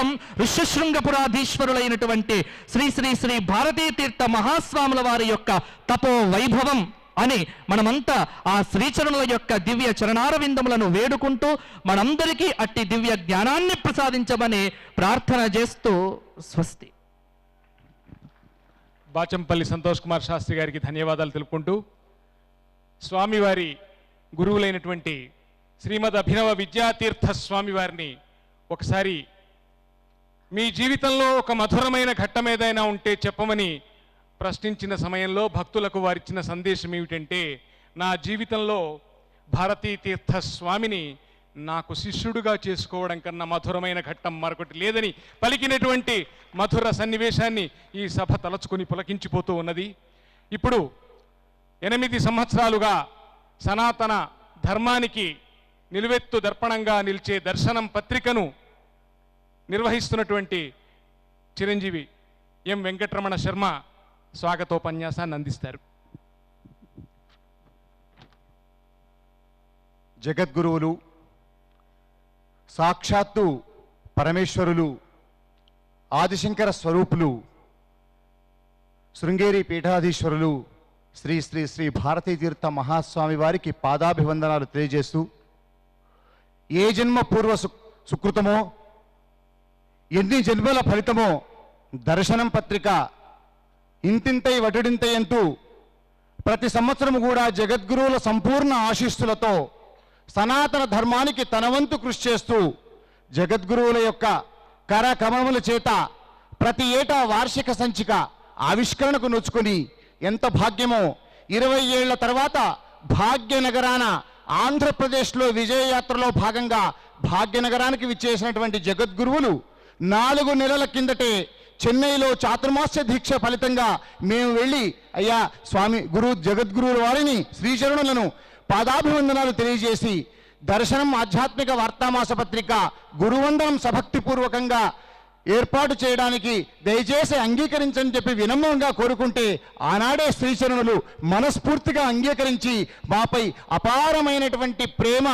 కేవలం ఋష్యశృంగపురాధీశ్వరులైనటువంటి శ్రీ శ్రీ శ్రీ భారతీ తీర్థ మహాస్వాముల వారి యొక్క తపో వైభవం అని మనమంతా ఆ శ్రీచరణుల యొక్క దివ్య చరణారవిందములను వేడుకుంటూ మనందరికీ అట్టి దివ్య జ్ఞానాన్ని ప్రసాదించమని ప్రార్థన చేస్తూ స్వస్తి. బాచంపల్లి సంతోష్ కుమార్ శాస్త్రి గారికి ధన్యవాదాలు తెలుపుకుంటూ స్వామివారి గురువులైనటువంటి శ్రీమద్ అభినవ విద్యాతీర్థ స్వామివారిని ఒకసారి మీ జీవితంలో ఒక మధురమైన ఘట్టం ఏదైనా ఉంటే చెప్పమని ప్రశ్నించిన సమయంలో భక్తులకు వారిచ్చిన సందేశం ఏమిటంటే నా జీవితంలో భారతీ తీర్థ స్వామిని నాకు శిష్యుడుగా చేసుకోవడం కన్నా మధురమైన ఘట్టం మరొకటి లేదని పలికినటువంటి మధుర సన్నివేశాన్ని ఈ సభ తలచుకొని పులకించిపోతూ ఉన్నది. ఇప్పుడు ఎనిమిది సంవత్సరాలుగా సనాతన ధర్మానికి నిలువెత్తు దర్పణంగా నిలిచే దర్శనం పత్రికను నిర్వహిస్తున్నటువంటి చిరంజీవి ఎం వెంకటరమణ శర్మ స్వాగతోపన్యాసాన్ని అందిస్తారు. జగద్గురువులు సాక్షాత్తు పరమేశ్వరులు ఆదిశంకర స్వరూపులు శృంగేరి పీఠాధీశ్వరులు శ్రీ శ్రీ శ్రీ భారతీ తీర్థ మహాస్వామి వారికి పాదాభివందనాలు తెలియజేస్తూ ఏ జన్మ పూర్వ సు సుకృతమో ఎన్ని జన్మల ఫలితమో దర్శనం పత్రిక ఇంతింతై వటిడింతై అంటూ ప్రతి సంవత్సరం కూడా జగద్గురువుల సంపూర్ణ ఆశీస్సులతో సనాతన ధర్మానికి తనవంతు కృషి చేస్తూ జగద్గురువుల యొక్క కరకమముల చేత ప్రతి ఏటా వార్షిక సంచిక ఆవిష్కరణకు నొచ్చుకొని ఎంత భాగ్యమో ఇరవై ఏళ్ళ తర్వాత భాగ్యనగరాన ఆంధ్రప్రదేశ్లో విజయయాత్రలో భాగంగా భాగ్యనగరానికి విచ్చేసినటువంటి జగద్గురువులు నాలుగు నెలల కిందటే చెన్నైలో చాతుర్మాస్య దీక్ష ఫలితంగా మేము వెళ్ళి అయ్యా స్వామి గురు జగద్గురువుల వారిని శ్రీచరుణులను పాదాభివందనాలు తెలియజేసి దర్శనం ఆధ్యాత్మిక వార్తామాస పత్రిక గురువందనం సభక్తిపూర్వకంగా ఏర్పాటు చేయడానికి దయచేసి అంగీకరించని చెప్పి వినమ్రంగా కోరుకుంటే ఆనాడే శ్రీచరణులు మనస్ఫూర్తిగా అంగీకరించి మాపై అపారమైనటువంటి ప్రేమ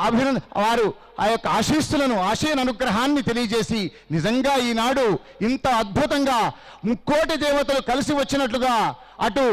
అభినంద వారు ఆ యొక్క ఆశీస్సులను ఆశయన అనుగ్రహాన్ని తెలియజేసి నిజంగా ఈనాడు ఇంత అద్భుతంగా ముక్కోటి దేవతలు కలిసి వచ్చినట్లుగా అటు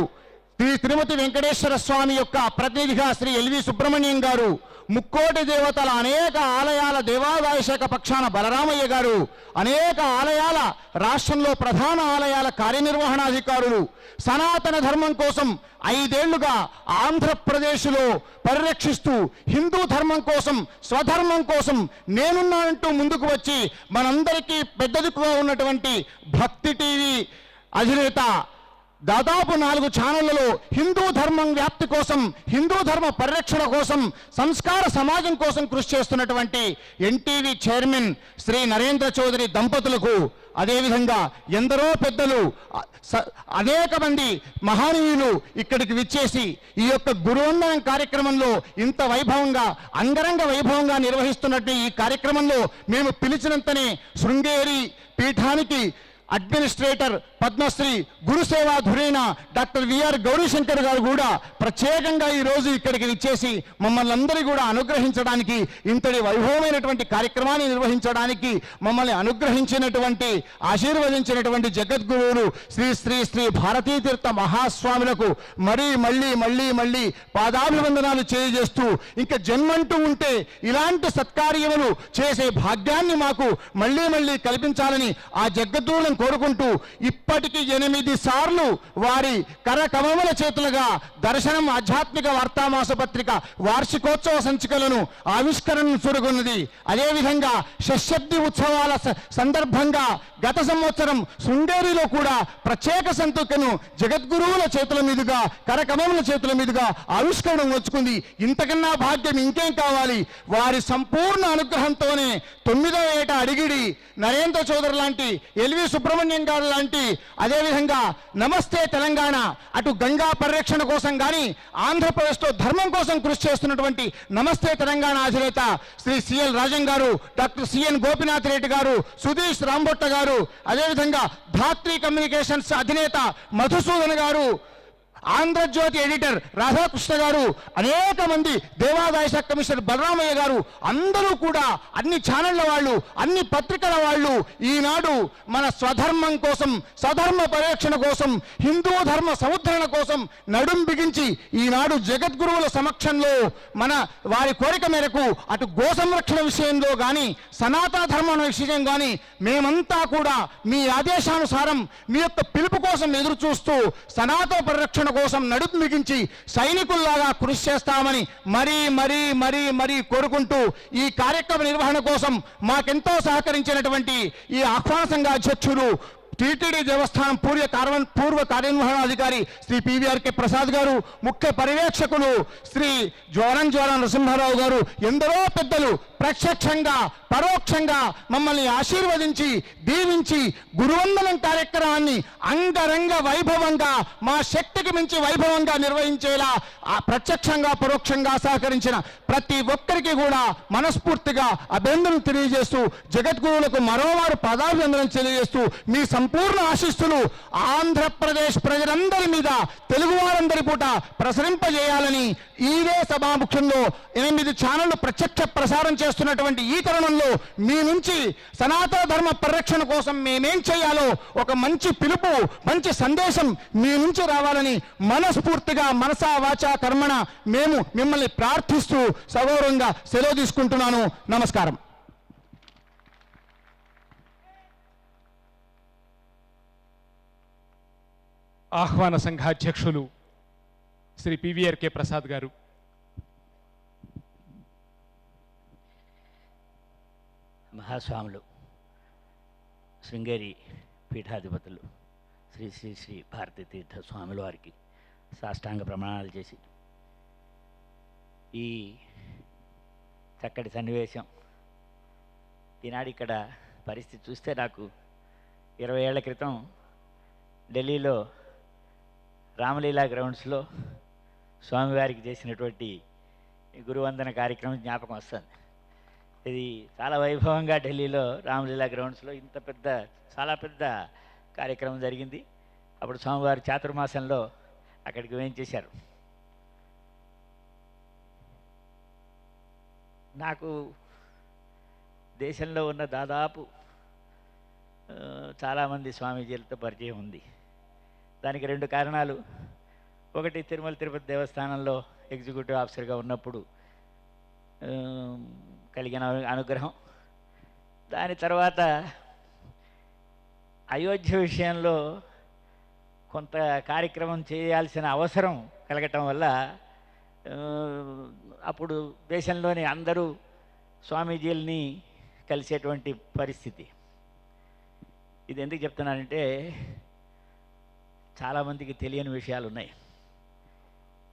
శ్రీ తిరుమతి వెంకటేశ్వర స్వామి యొక్క ప్రతినిధిగా శ్రీ ఎల్వి సుబ్రహ్మణ్యం గారు ముక్కోటి దేవతల అనేక ఆలయాల దేవాదాయ శాఖ పక్షాన బలరామయ్య గారు అనేక ఆలయాల రాష్ట్రంలో ప్రధాన ఆలయాల కార్యనిర్వహణాధికారులు సనాతన ధర్మం కోసం ఐదేళ్ళుగా ఆంధ్రప్రదేశ్లో పరిరక్షిస్తూ హిందూ ధర్మం కోసం స్వధర్మం కోసం నేనున్నానంటూ ముందుకు వచ్చి మనందరికీ పెద్ద దిక్కుగా ఉన్నటువంటి భక్తి టీవీ అధినేత దాదాపు నాలుగు ఛానళ్ళలో హిందూ ధర్మం వ్యాప్తి కోసం హిందూ ధర్మ పరిరక్షణ కోసం సంస్కార సమాజం కోసం కృషి చేస్తున్నటువంటి ఎన్టీవీ చైర్మన్ శ్రీ నరేంద్ర చౌదరి దంపతులకు అదేవిధంగా ఎందరో పెద్దలు అనేక మంది మహానీయులు ఇక్కడికి విచ్చేసి ఈ యొక్క గురువందనం కార్యక్రమంలో ఇంత వైభవంగా అంగరంగ వైభవంగా నిర్వహిస్తున్నట్టు ఈ కార్యక్రమంలో మేము పిలిచినంతనే శృంగేరి పీఠానికి అడ్మినిస్ట్రేటర్ పద్మశ్రీ గురుసేవా ధురైన doctor V R Gowrishankar garu కూడా ప్రత్యేకంగా ఈ రోజు ఇక్కడికి విచ్చేసి మమ్మల్ని అందరి కూడా అనుగ్రహించడానికి ఇంతటి వైభవమైనటువంటి కార్యక్రమాన్ని నిర్వహించడానికి మమ్మల్ని అనుగ్రహించినటువంటి ఆశీర్వదించినటువంటి జగద్గురువులు శ్రీ శ్రీ శ్రీ భారతీ తీర్థ మహాస్వాములకు మరీ మళ్ళీ మళ్ళీ మళ్ళీ పాదాభివందనాలు చేయజేస్తూ ఇంకా జన్మంటూ ఉంటే ఇలాంటి సత్కార్యములు చేసే భాగ్యాన్ని మాకు మళ్ళీ మళ్ళీ కల్పించాలని ఆ జగద్గురులను కోరుకుంటూ ఇప్పటికి ఎనిమిది సార్లు వారి కరకమముల చేతులుగా దర్శనం ఆధ్యాత్మిక వార్తామాస పత్రిక వార్షికోత్సవ సంచికలను ఆవిష్కరణను చూడగొన్నది. అదేవిధంగా షష్ఠబ్ది ఉత్సవాల సందర్భంగా గత సంవత్సరం శృంగేరిలో కూడా ప్రత్యేక సంతుకను జగద్గురువుల చేతుల మీదుగా కరకమముల చేతుల మీదుగా ఆవిష్కరణ వచ్చుకుంది ఇంతకన్నా భాగ్యం ఇంకేం కావాలి? వారి సంపూర్ణ అనుగ్రహంతోనే తొమ్మిదో ఏట అడిగిడి నరేంద్ర చౌదరి లాంటి ఎల్వి సుబ్రహ్మణ్యం గారు లాంటి అదేవిధంగా నమస్తే తెలంగాణ అటు గంగా పరిరక్షణ కోసం కానీ ఆంధ్రప్రదేశ్లో ధర్మం కోసం కృషి చేస్తున్నటువంటి నమస్తే తెలంగాణ అధినేత శ్రీ సిఎల్ రాజన్ గారు డాక్టర్ సిఎన్ గోపినాథ్ రెడ్డి గారు సుధీష్ రాంబొట్ట గారు అదేవిధంగా ధాత్రి కమ్యూనికేషన్స్ అధినేత మధుసూదన్ గారు ఆంధ్రజ్యోతి ఎడిటర్ రాధాకృష్ణ గారు అనేక మంది దేవాదాయ శాఖ కమిషనర్ బలరామయ్య గారు అందరూ కూడా అన్ని ఛానళ్ళ వాళ్ళు అన్ని పత్రికల వాళ్ళు ఈనాడు మన స్వధర్మం కోసం స్వధర్మ పరిరక్షణ కోసం హిందూ ధర్మ సముద్రణ కోసం నడుం బిగించి ఈనాడు జగద్గురువుల సమక్షంలో మన వారి కోరిక మేరకు అటు గో సంరక్షణ విషయంలో కానీ సనాతన ధర్మం విషయం కానీ మేమంతా కూడా మీ ఆదేశానుసారం మీ యొక్క పిలుపు కోసం ఎదురు చూస్తూ సనాతన పరిరక్షణ కోసం నడుపు మిగించి సైనికుల్లాగా కృషి చేస్తామని మరీ మరీ మరీ మరీ కోరుకుంటూ ఈ కార్యక్రమ నిర్వహణ కోసం మాకెంతో సహకరించినటువంటి ఈ ఆహ్వాన సంఘ అధ్యక్షులు టీటీడీ దేవస్థానం పూర్వ కార్య పూర్వ కార్యనిర్వహణాధికారి శ్రీ పివిఆర్కే ప్రసాద్ గారు ముఖ్య పర్యవేక్షకులు శ్రీ జ్వరం జ్వర నరసింహారావు గారు ఎందరో పెద్దలు ప్రత్యక్షంగా పరోక్షంగా మమ్మల్ని ఆశీర్వదించి దీవించి గురువందనం కార్యక్రమాన్ని అంగరంగ వైభవంగా మా శక్తికి మించి వైభవంగా నిర్వహించేలా ఆ ప్రత్యక్షంగా పరోక్షంగా సహకరించిన ప్రతి ఒక్కరికి కూడా మనస్ఫూర్తిగా అభినందనలు తెలియజేస్తూ జగద్గురువులకు మరోవారు పదాభివందనం తెలియజేస్తూ మీ సంపూర్ణ ఆశిస్తులు ఆంధ్రప్రదేశ్ ప్రజలందరి మీద తెలుగు వారందరి పూట ప్రసరింపజేయాలని ఇదే సభాముఖ్యంలో ఎనిమిది ఛానళ్ళు ప్రత్యక్ష ప్రసారం చేస్తున్నటువంటి ఈ తరుణంలో మీ నుంచి సనాతన ధర్మ పరిరక్షణ కోసం మేమేం చేయాలో ఒక మంచి పిలుపు మంచి సందేశం మీ నుంచి రావాలని మనస్ఫూర్తిగా మనసా వాచా కర్మణ మేము మిమ్మల్ని ప్రార్థిస్తూ సగౌరవంగా సెలవు తీసుకుంటున్నాను. నమస్కారం. ఆహ్వాన సంఘాధ్యక్షులు శ్రీ పివిఆర్కే ప్రసాద్ గారు. మహాస్వాములు శృంగేరి పీఠాధిపతులు శ్రీ శ్రీ శ్రీ భారతీ తీర్థ స్వాముల వారికి సాష్టాంగ ప్రమాణాలు చేసి ఈ చక్కటి సన్నివేశం ఈనాడు ఇక్కడ పరిస్థితి చూస్తే నాకు ఇరవై ఏళ్ళ క్రితం ఢిల్లీలో రామలీలా గ్రౌండ్స్లో స్వామివారికి చేసినటువంటి గురువందన కార్యక్రమం జ్ఞాపకం వస్తుంది. ఇది చాలా వైభవంగా ఢిల్లీలో రామలీలా గ్రౌండ్స్లో ఇంత పెద్ద చాలా పెద్ద కార్యక్రమం జరిగింది. అప్పుడు స్వామివారి చాతుర్మాసంలో అక్కడికి వేయించేశారు నాకు దేశంలో ఉన్న దాదాపు చాలామంది స్వామీజీలతో పరిచయం ఉంది. దానికి రెండు కారణాలు. ఒకటి తిరుమల తిరుపతి దేవస్థానంలో ఎగ్జిక్యూటివ్ ఆఫీసర్గా ఉన్నప్పుడు కలిగిన అనుగ్రహం. దాని తర్వాత అయోధ్య విషయంలో కొంత కార్యక్రమం చేయాల్సిన అవసరం కలగటం వల్ల అప్పుడు దేశంలోని అందరూ స్వామీజీలని కలిసేటువంటి పరిస్థితి. ఇది ఎందుకు చెప్తున్నానంటే చాలామందికి తెలియని విషయాలు ఉన్నాయి.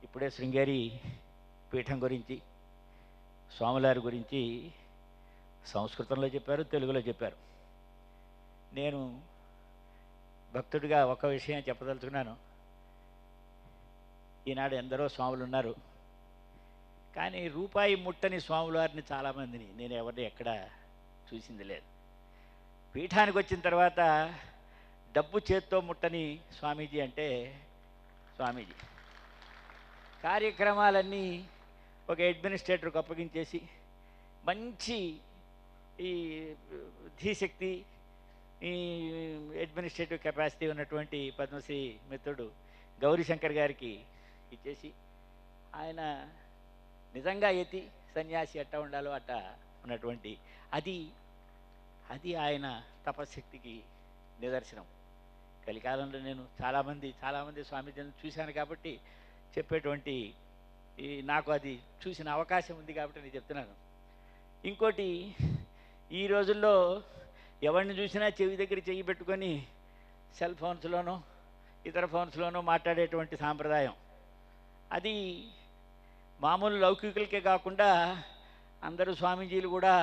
ఇప్పుడే శృంగేరి పీఠం గురించి స్వాములారి గురించి సంస్కృతంలో చెప్పారు తెలుగులో చెప్పారు. నేను భక్తుడిగా ఒక విషయం చెప్పదలుచుకున్నాను. ఈనాడు ఎందరో స్వాములు ఉన్నారు. కానీ రూపాయి ముట్టని స్వాములవారిని చాలామందిని నేను ఎవరిని ఎక్కడ చూసింది లేదు. పీఠానికి వచ్చిన తర్వాత డబ్బు చేత్తో ముట్టని స్వామీజీ అంటే స్వామీజీ. కార్యక్రమాలన్నీ ఒక అడ్మినిస్ట్రేటర్కు అప్పగించేసి మంచి ఈ ధీశక్తి ఈ అడ్మినిస్ట్రేటివ్ కెపాసిటీ ఉన్నటువంటి పద్మశ్రీ మిత్రుడు గౌరీశంకర్ గారికి ఇచ్చేసి ఆయన నిజంగా ఎతి సన్యాసి ఎట్ట ఉండాలో అట్ట ఉన్నటువంటి అది అది ఆయన తపశక్తికి నిదర్శనం. కలికాలంలో నేను చాలామంది చాలామంది స్వామీజీలను చూశాను కాబట్టి చెప్పేటువంటి ఈ నాకు అది చూసిన అవకాశం ఉంది కాబట్టి నేను చెప్తున్నాను. ఇంకోటి ఈ రోజుల్లో ఎవరిని చూసినా చెవి దగ్గర చెయ్యి పెట్టుకొని సెల్ ఫోన్స్లోనో ఇతర ఫోన్స్లోనో మాట్లాడేటువంటి సాంప్రదాయం. అది మామూలు లౌకికులకే కాకుండా అందరూ స్వామీజీలు కూడా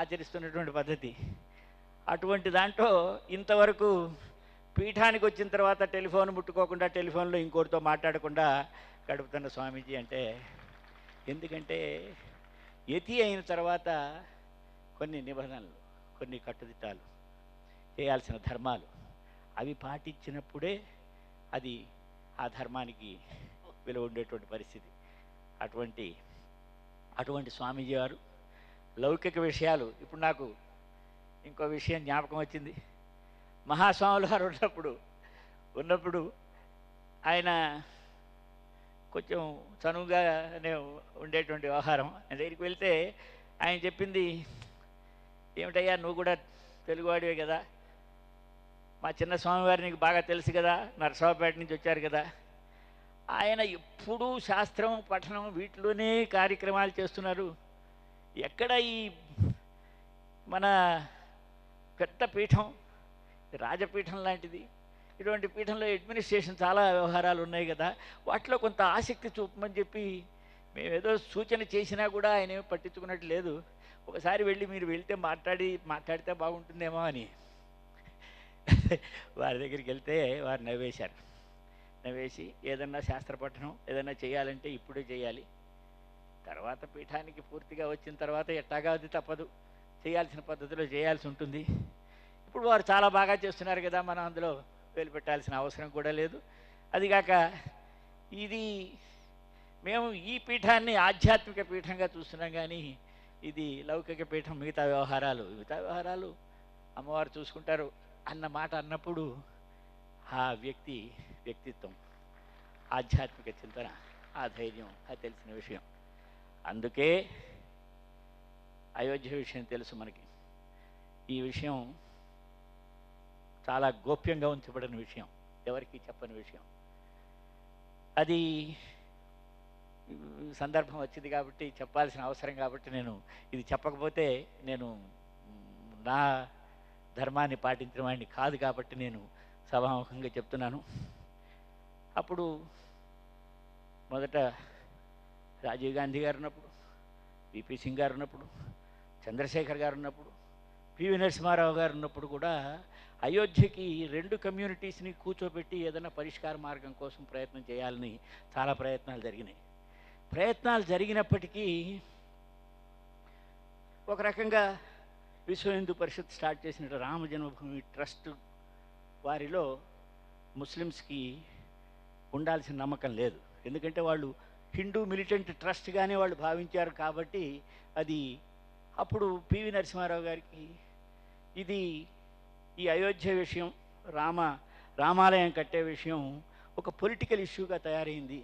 ఆచరిస్తున్నటువంటి పద్ధతి. అటువంటి దాంట్లో ఇంతవరకు పీఠానికి వచ్చిన తర్వాత టెలిఫోన్ ముట్టుకోకుండా టెలిఫోన్లో ఇంకోటితో మాట్లాడకుండా గడుపుతున్న స్వామీజీ అంటే ఎందుకంటే యతి అయిన తర్వాత కొన్ని నిబంధనలు కొన్ని కట్టుదిట్టాలు చేయాల్సిన ధర్మాలు అవి పాటించినప్పుడే అది ఆ ధర్మానికి విలువ ఉండేటువంటి పరిస్థితి. అటువంటి అటువంటి స్వామీజీ వారు లౌకిక విషయాలు ఇప్పుడు నాకు ఇంకో విషయం జ్ఞాపకం వచ్చింది. మహాస్వాములు వారు ఉన్నప్పుడు ఉన్నప్పుడు ఆయన కొంచెం చనువుగానే ఉండేటువంటి వ్యవహారం. ఆయన దగ్గరికి వెళ్తే ఆయన చెప్పింది ఏమిటయ్యా నువ్వు కూడా తెలుగువాడివే కదా. మా చిన్న స్వామివారి నీకు బాగా తెలుసు కదా. నరసరావుపేట నుంచి వచ్చారు కదా. ఆయన ఎప్పుడూ శాస్త్రం పఠనం వీటిలోనే కార్యక్రమాలు చేస్తున్నారు. ఎక్కడ ఈ మన పెద్ద పీఠం రాజపీఠం లాంటిది. ఇటువంటి పీఠంలో అడ్మినిస్ట్రేషన్ చాలా వ్యవహారాలు ఉన్నాయి కదా. వాటిలో కొంత ఆసక్తి చూపమని చెప్పి మేమేదో సూచన చేసినా కూడా ఆయన ఏమి పట్టించుకున్నట్టు లేదు. ఒకసారి వెళ్ళి మీరు వెళ్తే మాట్లాడి మాట్లాడితే బాగుంటుందేమో అని. వారి దగ్గరికి వెళ్తే వారు నవ్వేశారు. నవ్వేసి ఏదన్నా శాస్త్ర పఠనం ఏదన్నా చేయాలంటే ఇప్పుడే చేయాలి. తర్వాత పీఠానికి పూర్తిగా వచ్చిన తర్వాత ఎట్టాగా అది తప్పదు. చేయాల్సిన పద్ధతిలో చేయాల్సి ఉంటుంది. ఇప్పుడు వారు చాలా బాగా చేస్తున్నారు కదా మనం అందులో వేలు పెట్టాల్సిన అవసరం కూడా లేదు. అదిగాక ఇది మేము ఈ పీఠాన్ని ఆధ్యాత్మిక పీఠంగా చూస్తున్నాం కానీ ఇది లౌకిక పీఠం మిగతా వ్యవహారాలు. మిగతా వ్యవహారాలు అమ్మవారు చూసుకుంటారు అన్న మాట అన్నప్పుడు ఆ వ్యక్తి వ్యక్తిత్వం ఆధ్యాత్మిక చింతన ఆ ధైర్యం అది తెలిసిన విషయం. అందుకే అయోధ్య విషయం తెలుసు మనకి. ఈ విషయం చాలా గోప్యంగా ఉంచబడిన విషయం ఎవరికి చెప్పని విషయం. అది సందర్భం వచ్చింది కాబట్టి చెప్పాల్సిన అవసరం కాబట్టి నేను ఇది చెప్పకపోతే నేను నా ధర్మాన్ని పాటించిన వాడిని కాదు కాబట్టి నేను సభాముఖంగా చెప్తున్నాను. అప్పుడు మొదట రాజీవ్ గాంధీ గారు ఉన్నప్పుడు విపి సింగ్ గారు ఉన్నప్పుడు చంద్రశేఖర్ గారు ఉన్నప్పుడు పివి నరసింహారావు గారు ఉన్నప్పుడు కూడా అయోధ్యకి రెండు కమ్యూనిటీస్ని కూర్చోబెట్టి ఏదైనా పరిష్కార మార్గం కోసం ప్రయత్నం చేయాలని చాలా ప్రయత్నాలు జరిగినాయి. ప్రయత్నాలు జరిగినప్పటికీ ఒక రకంగా విశ్వ హిందూ పరిషత్ స్టార్ట్ చేసిన రామ జన్మభూమి ట్రస్ట్ వారిలో ముస్లిమ్స్కి ఉండాల్సిన నమ్మకం లేదు. ఎందుకంటే వాళ్ళు హిందూ మిలిటెంట్ ట్రస్ట్గానే వాళ్ళు భావించారు కాబట్టి అది అప్పుడు పివి నరసింహారావు గారికి ఇది ఈ అయోధ్య విషయం రామ రామాలయం కట్టే విషయం ఒక పొలిటికల్ ఇష్యూగా తయారైంది.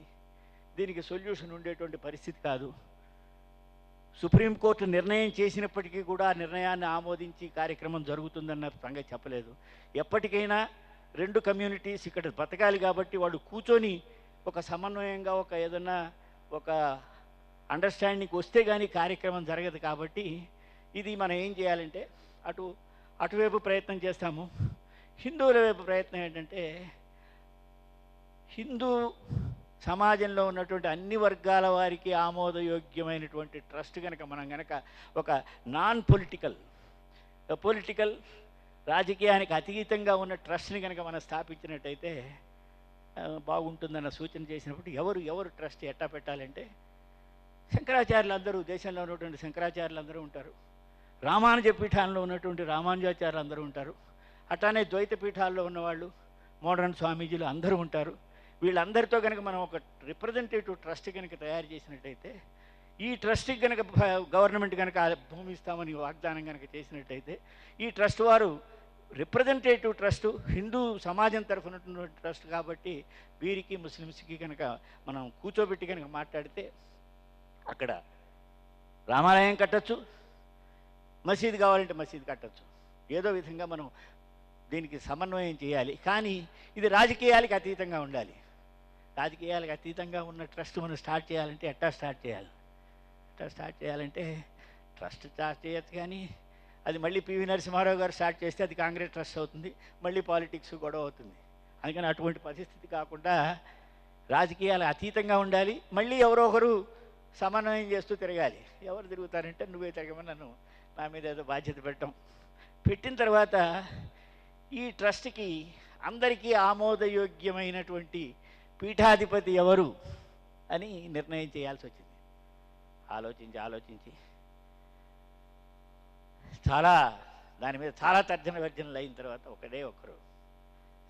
దీనికి సొల్యూషన్ ఉండేటువంటి పరిస్థితి కాదు. సుప్రీంకోర్టు నిర్ణయం చేసినప్పటికీ కూడా నిర్ణయాన్ని ఆమోదించి కార్యక్రమం జరుగుతుందన్న సంగతి చెప్పలేదు. ఎప్పటికైనా రెండు కమ్యూనిటీస్ ఇక్కడ బతకాలి కాబట్టి వాళ్ళు కూర్చొని ఒక సమన్వయంగా ఒక ఏదన్నా ఒక అండర్స్టాండింగ్ వస్తే కానీ కార్యక్రమం జరగదు కాబట్టి ఇది మనం ఏం చేయాలంటే అటు అటువైపు ప్రయత్నం చేస్తాము. హిందువుల వైపు ప్రయత్నం ఏంటంటే హిందూ సమాజంలో ఉన్నటువంటి అన్ని వర్గాల వారికి ఆమోదయోగ్యమైనటువంటి ట్రస్ట్ కనుక మనం కనుక ఒక నాన్ పొలిటికల్ పొలిటికల్ రాజకీయానికి అతీతంగా ఉన్న ట్రస్ట్ని కనుక మనం స్థాపించినట్టయితే బాగుంటుందన్న సూచన చేసినప్పుడు ఎవరు ఎవరు ట్రస్ట్ ఎట్టా పెట్టాలంటే శంకరాచార్యులు అందరూ దేశంలో ఉన్నటువంటి శంకరాచార్యులు అందరూ ఉంటారు. రామానుజ పీఠాల్లో ఉన్నటువంటి రామానుజాచార్యులు అందరూ ఉంటారు. అట్లానే ద్వైత పీఠాల్లో ఉన్నవాళ్ళు మోడర్న్ స్వామీజీలు అందరూ ఉంటారు. వీళ్ళందరితో కనుక మనం ఒక రిప్రజెంటేటివ్ ట్రస్ట్ కనుక తయారు చేసినట్టయితే ఈ ట్రస్ట్కి కనుక గవర్నమెంట్ కనుక భూమి ఇస్తామని వాగ్దానం కనుక చేసినట్టయితే ఈ ట్రస్ట్ వారు రిప్రజెంటేటివ్ ట్రస్ట్ హిందూ సమాజం తరఫున ట్రస్ట్ కాబట్టి వీరికి ముస్లిమ్స్కి కనుక మనం కూర్చోబెట్టి కనుక మాట్లాడితే అక్కడ రామాలయం కట్టచ్చు మసీదు కావాలంటే మసీదు కట్టచ్చు. ఏదో విధంగా మనం దీనికి సమన్వయం చేయాలి. కానీ ఇది రాజకీయాలకు అతీతంగా ఉండాలి. రాజకీయాలకు అతీతంగా ఉన్న ట్రస్ట్ మనం స్టార్ట్ చేయాలంటే ఎట్టా స్టార్ట్ చేయాలి? ఎట్టా స్టార్ట్ చేయాలంటే ట్రస్ట్ స్టార్ట్ చేయొచ్చు కానీ అది మళ్ళీ పివి నరసింహారావు గారు స్టార్ట్ చేస్తే అది కాంగ్రెస్ ట్రస్ట్ అవుతుంది. మళ్ళీ పాలిటిక్స్ గొడవ అవుతుంది. అందుకని అటువంటి పరిస్థితి కాకుండా రాజకీయాలు అతీతంగా ఉండాలి. మళ్ళీ ఎవరో ఒకరు సమన్వయం చేస్తూ తిరగాలి. ఎవరు తిరుగుతారంటే నువ్వే తిరగమని నన్ను నా మీద ఏదో బాధ్యత పెట్టడం పెట్టిన తర్వాత ఈ ట్రస్ట్కి అందరికీ ఆమోదయోగ్యమైనటువంటి పీఠాధిపతి ఎవరు అని నిర్ణయం చేయాల్సి వచ్చింది. ఆలోచించి ఆలోచించి. చాలా దాని మీద చాలా తర్జన వర్జనలు అయిన తర్వాత ఒకడే ఒకరు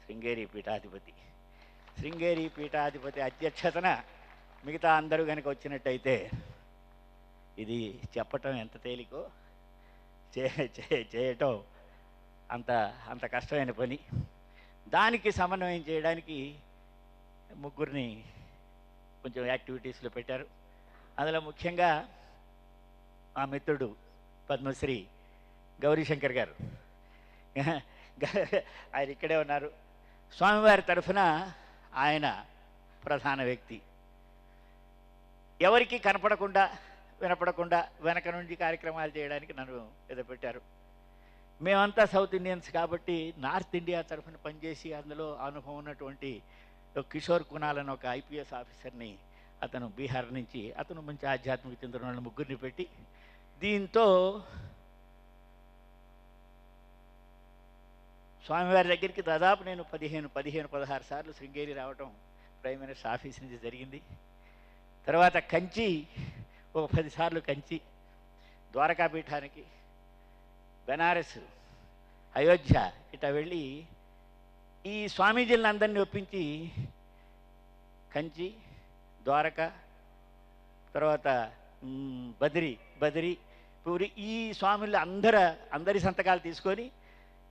శృంగేరి పీఠాధిపతి. శృంగేరి పీఠాధిపతి అధ్యక్షతన మిగతా అందరూ కనుక వచ్చినట్టయితే ఇది చెప్పటం ఎంత తేలికో చే చే- చేయటం అంత అంత కష్టమైన పని. దానికి సమన్వయం చేయడానికి ముగ్గురిని కొంచెం యాక్టివిటీస్లో పెట్టారు. అందులో ముఖ్యంగా మా మిత్రుడు పద్మశ్రీ గౌరీశంకర్ గారు. ఆయన ఇక్కడే ఉన్నారు. స్వామివారి తరఫున ఆయన ప్రధాన వ్యక్తి. ఎవరికి కనపడకుండా వినపడకుండా వెనక నుండి కార్యక్రమాలు చేయడానికి నన్ను ఎదపెట్టారు మేమంతా సౌత్ ఇండియన్స్ కాబట్టి నార్త్ ఇండియా తరఫున పనిచేసి అందులో అనుభవం ఉన్నటువంటి కిషోర్ కునాల్ అని ఒక ఐపీఎస్ ఆఫీసర్ని అతను బీహార్ నుంచి అతను మంచి ఆధ్యాత్మిక చెందిన వాళ్ళు ముగ్గురిని పెట్టి దీంతో స్వామివారి దగ్గరికి దాదాపు నేను పదిహేను పదిహేను పదహారు సార్లు శృంగేరి రావటం ప్రైమ్ మినిస్టర్ ఆఫీస్ నుంచి జరిగింది. తర్వాత కంచి ఒక పదిసార్లు కంచి ద్వారకా పీఠానికి బెనారస్ అయోధ్య ఇట్లా వెళ్ళి ఈ స్వామీజీలను అందరినీ ఒప్పించి కంచి ద్వారక తర్వాత బదిరి బద్రి బద్రి పూరి ఈ స్వాములు అందర అందరి సంతకాలు తీసుకొని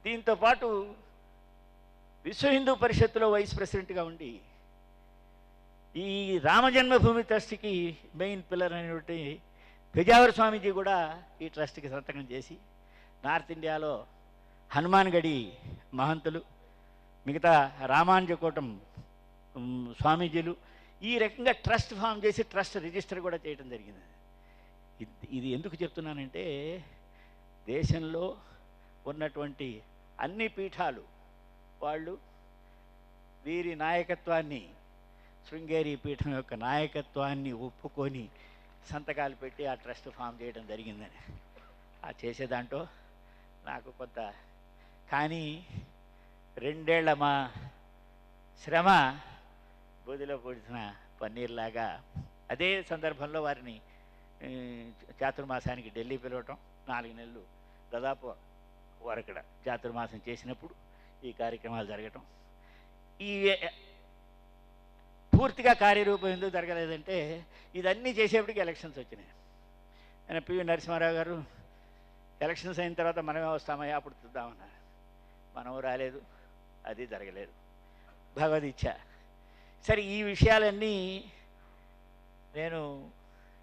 దీంతో పాటు విశ్వ హిందూ పరిషత్తులో వైస్ ప్రెసిడెంట్గా ఉండి ఈ రామజన్మభూమి ట్రస్ట్కి మెయిన్ పిల్లర్ అనేటువంటి పెజావర స్వామీజీ కూడా ఈ ట్రస్ట్కి సంతకం చేసి నార్త్ ఇండియాలో హనుమాన్ గడి మహంతులు మిగతా రామానుజకోటం స్వామీజీలు ఈ రకంగా ట్రస్ట్ ఫామ్ చేసి ట్రస్ట్ రిజిస్టర్ కూడా చేయడం జరిగింది. ఇది ఎందుకు చెప్తున్నానంటే దేశంలో ఉన్నటువంటి అన్ని పీఠాలు వాళ్ళు వీరి నాయకత్వాన్ని శృంగేరి పీఠం యొక్క నాయకత్వాన్ని ఒప్పుకొని సంతకాలు పెట్టి ఆ ట్రస్ట్ ఫామ్ చేయడం జరిగిందని. ఆ చేసేదాంట్లో నాకు కొంత కానీ రెండేళ్ళ మా శ్రమ బూదిలో పొడిచిన పన్నీర్లాగా అదే సందర్భంలో వారిని చాతుర్మాసానికి ఢిల్లీ పిలవటం నాలుగు నెలలు దాదాపు వారు ఇక్కడ చాతుర్మాసం చేసినప్పుడు ఈ కార్యక్రమాలు జరగటం. ఈ పూర్తిగా కార్యరూపం ఎందుకు జరగలేదంటే ఇదన్నీ చేసేప్పటికి ఎలక్షన్స్ వచ్చినాయి. ఆయన పివి నరసింహారావు గారు ఎలక్షన్స్ అయిన తర్వాత మనమే వస్తామయ్యా అప్పుడు చూద్దామన్నారు. మనం రాలేదు అది జరగలేదు. భగవదీచ్ఛ సరే ఈ విషయాలన్నీ నేను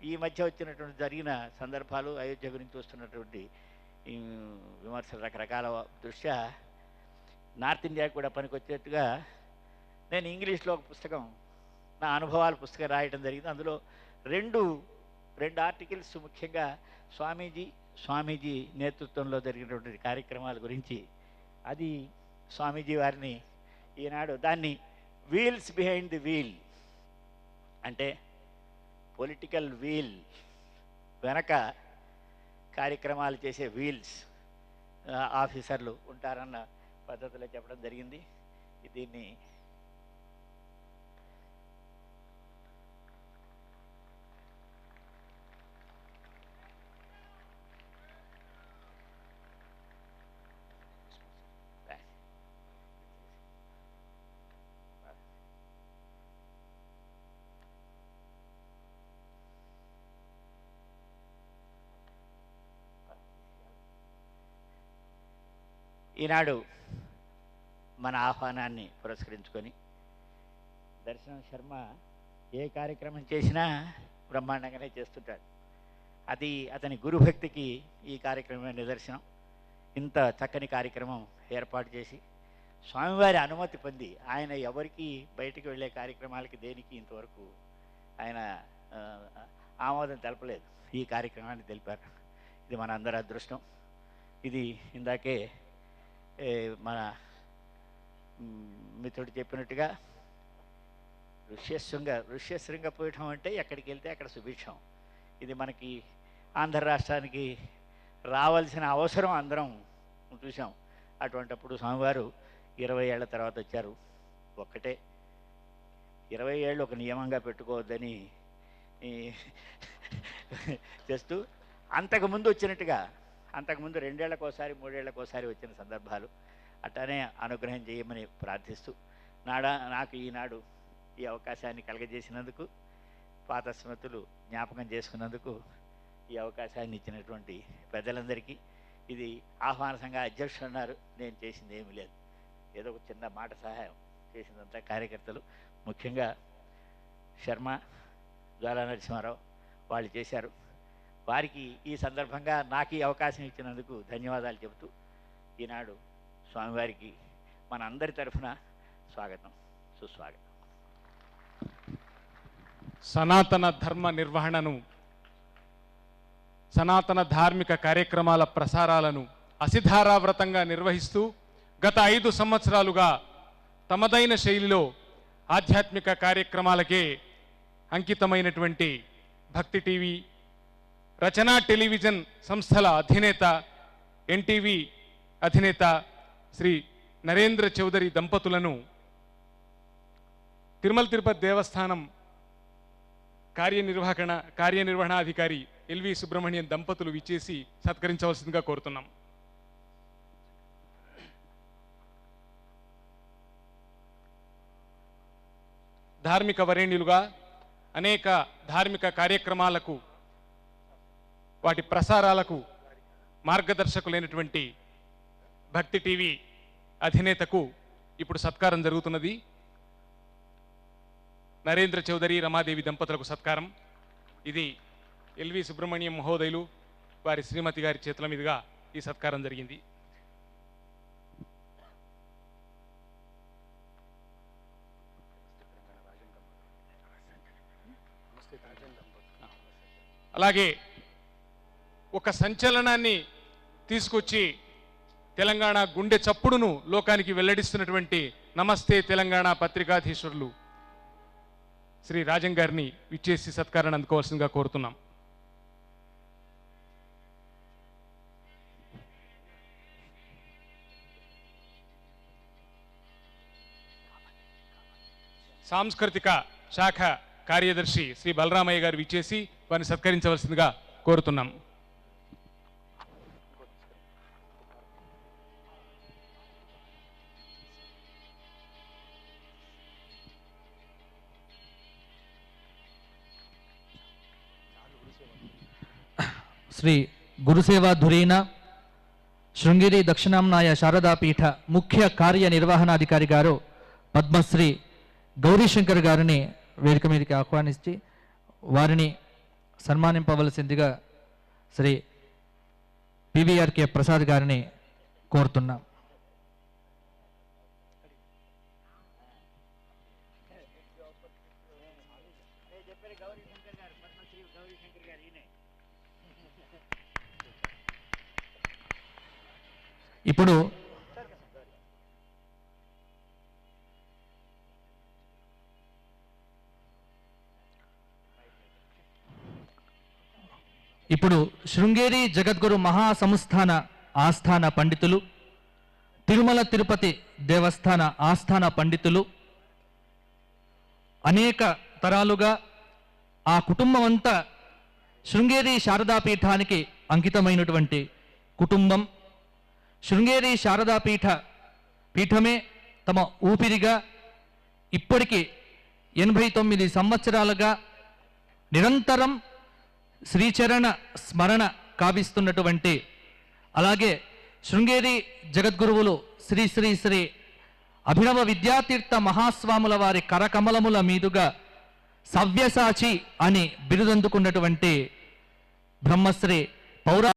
ఈ మధ్య వచ్చినటువంటి జరిగిన సందర్భాలు అయోధ్య గురించి వస్తున్నటువంటి ఈ విమర్శలు రకరకాల దృష్ట్యా నార్త్ ఇండియాకి కూడా పనికొచ్చేట్టుగా నేను ఇంగ్లీష్లో ఒక పుస్తకం నా అనుభవాలు పుస్తకం రాయటం జరిగింది. అందులో రెండు రెండు ఆర్టికల్స్ ముఖ్యంగా స్వామీజీ స్వామీజీ నేతృత్వంలో జరిగినటువంటి కార్యక్రమాల గురించి అది స్వామీజీ వారిని ఈనాడు దాన్ని వీల్స్ బిహైండ్ ది వీల్ అంటే పొలిటికల్ వీల్ వెనక కార్యక్రమాలు చేసే వీల్స్ ఆఫీసర్లు ఉంటారన్న పద్ధతిలో చెప్పడం జరిగింది. దీన్ని ఈనాడు మన ఆహ్వానాన్ని పురస్కరించుకొని దర్శనం శర్మ ఏ కార్యక్రమం చేసినా బ్రహ్మాండంగానే చేస్తుంటాడు. అది అతని గురుభక్తికి ఈ కార్యక్రమమే నిదర్శనం. ఇంత చక్కని కార్యక్రమం ఏర్పాటు చేసి స్వామివారి అనుమతి పొంది ఆయన ఎవరికి బయటికి వెళ్ళే కార్యక్రమాలకి దేనికి ఇంతవరకు ఆయన ఆమోదం తెలపలేదు. ఈ కార్యక్రమాన్ని తెలిపారు. ఇది మన అందరి అదృష్టం. ఇది ఇందాకే మన మిత్రుడు చెప్పినట్టుగా ఋష్యశృంగ ఋష్యశృంగ పీఠం అంటే ఎక్కడికి వెళ్తే అక్కడ సుభిక్షం. ఇది మనకి ఆంధ్ర రాష్ట్రానికి రావాల్సిన అవసరం అందరం చూసాం అటువంటప్పుడు స్వామివారు ఇరవై ఏళ్ళ తర్వాత వచ్చారు. ఒక్కటే. ఇరవై ఏళ్ళు ఒక నియమంగా పెట్టుకోవద్దని చేస్తూ అంతకుముందు వచ్చినట్టుగా అంతకుముందు రెండేళ్ళకోసారి మూడేళ్ళకోసారి వచ్చిన సందర్భాలు. అట్టనే అనుగ్రహం చేయమని ప్రార్థిస్తూ నాడా నాకు ఈనాడు ఈ అవకాశాన్ని కలగజేసినందుకు పాత స్మృతులు జ్ఞాపకం చేసుకున్నందుకు ఈ అవకాశాన్ని ఇచ్చినటువంటి పెద్దలందరికీ ఇది ఆహ్వాన సంఘ అధ్యక్షుడు అన్నారు. నేను చేసింది ఏమీ లేదు. ఏదో ఒక చిన్న మాట సహాయం చేసినంత కార్యకర్తలు ముఖ్యంగా శర్మ జ్వాలా నరసింహారావు వాళ్ళు చేశారు. వారికి ఈ సందర్భంగా నాకు ఈ అవకాశం ఇచ్చినందుకు ధన్యవాదాలు చెబుతూ ఈనాడు స్వామివారికి మన అందరి తరఫున స్వాగతం సుస్వాగతం. సనాతన ధర్మ నిర్వహణను సనాతన ధార్మిక కార్యక్రమాల ప్రసారాలను అసిధారావ్రతంగా నిర్వహిస్తూ గత ఐదు సంవత్సరాలుగా తమదైన శైలిలో ఆధ్యాత్మిక కార్యక్రమాలకే అంకితమైనటువంటి భక్తి టీవీ రచనా టెలివిజన్ సంస్థల అధినేత ఎన్టీవీ అధినేత శ్రీ నరేంద్ర చౌదరి దంపతులను తిరుమల తిరుపతి దేవస్థానం కార్యనిర్వహణ కార్యనిర్వహణాధికారి ఎల్వి సుబ్రహ్మణ్యం దంపతులు విచ్చేసి సత్కరించవలసిందిగా కోరుతున్నాం. ధార్మిక వరేణ్యులుగా అనేక ధార్మిక కార్యక్రమాలకు వాటి ప్రసారాలకు మార్గదర్శకులైనటువంటి భక్తి టీవీ అధినేతకు ఇప్పుడు సత్కారం జరుగుతున్నది. నరేంద్ర చౌదరి రమాదేవి దంపతులకు సత్కారం. ఇది ఎల్వి సుబ్రహ్మణ్యం మహోదయులు వారి శ్రీమతి గారి చేతుల మీదుగా ఈ సత్కారం జరిగింది. అలాగే ఒక సంచలనాన్ని తీసుకొచ్చి తెలంగాణ గుండె చప్పుడును లోకానికి వెల్లడిస్తున్నటువంటి నమస్తే తెలంగాణ పత్రికాధీశ్వరులు శ్రీ రాజం గారిని విచ్చేసి సత్కారాన్ని అందుకోవాల్సిందిగా కోరుతున్నాం. సాంస్కృతిక శాఖ కార్యదర్శి శ్రీ బలరామయ్య గారు విచ్చేసి వారిని సత్కరించవలసిందిగా కోరుతున్నాం. శ్రీ గురుసేవా ధురీన శృంగిరి దక్షిణాంనాయ శారదాపీఠ ముఖ్య కార్యనిర్వహణాధికారి గారు పద్మశ్రీ గౌరీశంకర్ గారిని వేదిక మీదకి ఆహ్వానించి వారిని సన్మానింపవలసిందిగా శ్రీ పివిఆర్కే ప్రసాద్ గారిని కోరుతున్నాం. ఇప్పుడు ఇప్పుడు శృంగేరి జగద్గురు మహాసంస్థాన ఆస్థాన పండితులు తిరుమల తిరుపతి దేవస్థాన ఆస్థాన పండితులు అనేక తరాలుగా ఆ కుటుంబం అంతా శృంగేరి శారదాపీఠానికి అంకితమైనటువంటి కుటుంబం. శృంగేరి శారదాపీఠ పీఠమే తమ ఊపిరిగా ఇప్పటికీ ఎనభై తొమ్మిది సంవత్సరాలుగా నిరంతరం శ్రీచరణ స్మరణ కావిస్తున్నటువంటి అలాగే శృంగేరి జగద్గురువులు శ్రీ శ్రీ శ్రీ అభినవ విద్యాతీర్థ మహాస్వాముల వారి కరకమలముల మీదుగా సవ్యసాచి అని బిరుదందుకున్నటువంటి బ్రహ్మశ్రీ పౌరా